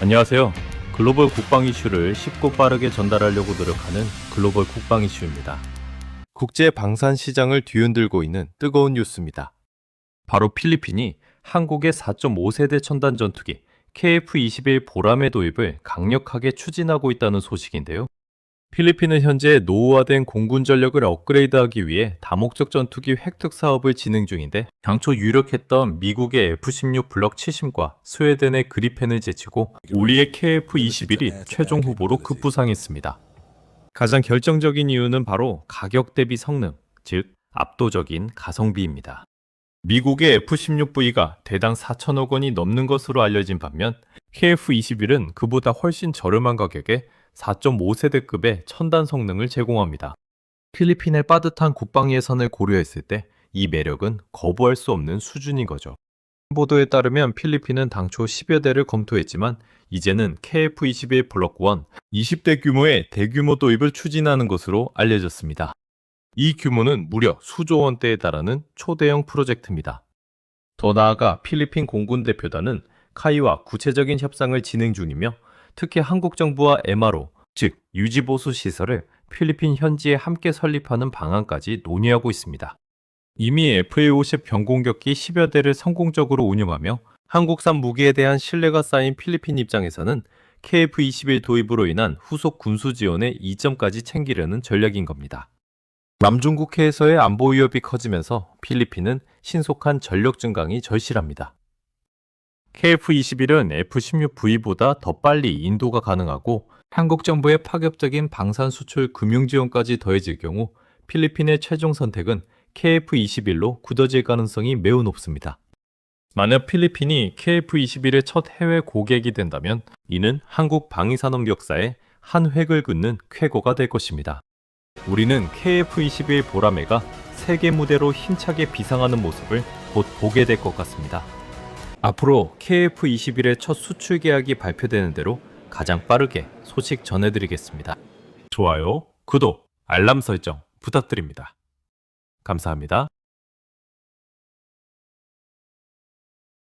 안녕하세요. 글로벌 국방 이슈를 쉽고 빠르게 전달하려고 노력하는 글로벌 국방 이슈입니다. 국제 방산 시장을 뒤흔들고 있는 뜨거운 뉴스입니다. 바로 필리핀이 한국의 4.5세대 첨단 전투기 KF-21 보람의 도입을 강력하게 추진하고 있다는 소식인데요. 필리핀은 현재 노후화된 공군 전력을 업그레이드하기 위해 다목적 전투기 획득 사업을 진행 중인데 당초 유력했던 미국의 F-16 블럭 70과 스웨덴의 그리펜을 제치고 우리의 KF-21이 최종 후보로 급부상했습니다. 가장 결정적인 이유는 바로 가격 대비 성능, 즉 압도적인 가성비입니다. 미국의 F-16V가 대당 4천억 원이 넘는 것으로 알려진 반면 KF-21은 그보다 훨씬 저렴한 가격에 4.5세대급의 첨단 성능을 제공합니다. 필리핀의 빠듯한 국방 예산을 고려했을 때 이 매력은 거부할 수 없는 수준인 거죠. 보도에 따르면 필리핀은 당초 10여 대를 검토했지만 이제는 KF-21 블록 1 20대 규모의 대규모 도입을 추진하는 것으로 알려졌습니다. 이 규모는 무려 수조 원대에 달하는 초대형 프로젝트입니다. 더 나아가 필리핀 공군 대표단은 카이와 구체적인 협상을 진행 중이며 특히 한국 정부와 MRO, 즉 유지보수 시설을 필리핀 현지에 함께 설립하는 방안까지 논의하고 있습니다. 이미 FA-50 병공격기 10여 대를 성공적으로 운용하며 한국산 무기에 대한 신뢰가 쌓인 필리핀 입장에서는 KF-21 도입으로 인한 후속 군수 지원의 이점까지 챙기려는 전략인 겁니다. 남중국해에서의 안보 위협이 커지면서 필리핀은 신속한 전력 증강이 절실합니다. KF-21은 F-16V보다 더 빨리 인도가 가능하고 한국 정부의 파격적인 방산 수출 금융 지원까지 더해질 경우 필리핀의 최종 선택은 KF-21로 굳어질 가능성이 매우 높습니다. 만약 필리핀이 KF-21의 첫 해외 고객이 된다면 이는 한국 방위산업 역사에 한 획을 긋는 쾌거가 될 것입니다. 우리는 KF-21 보라매가 세계 무대로 힘차게 비상하는 모습을 곧 보게 될 것 같습니다. 앞으로 KF-21의 첫 수출 계약이 발표되는 대로 가장 빠르게 소식 전해드리겠습니다. 좋아요, 구독, 알람 설정 부탁드립니다. 감사합니다.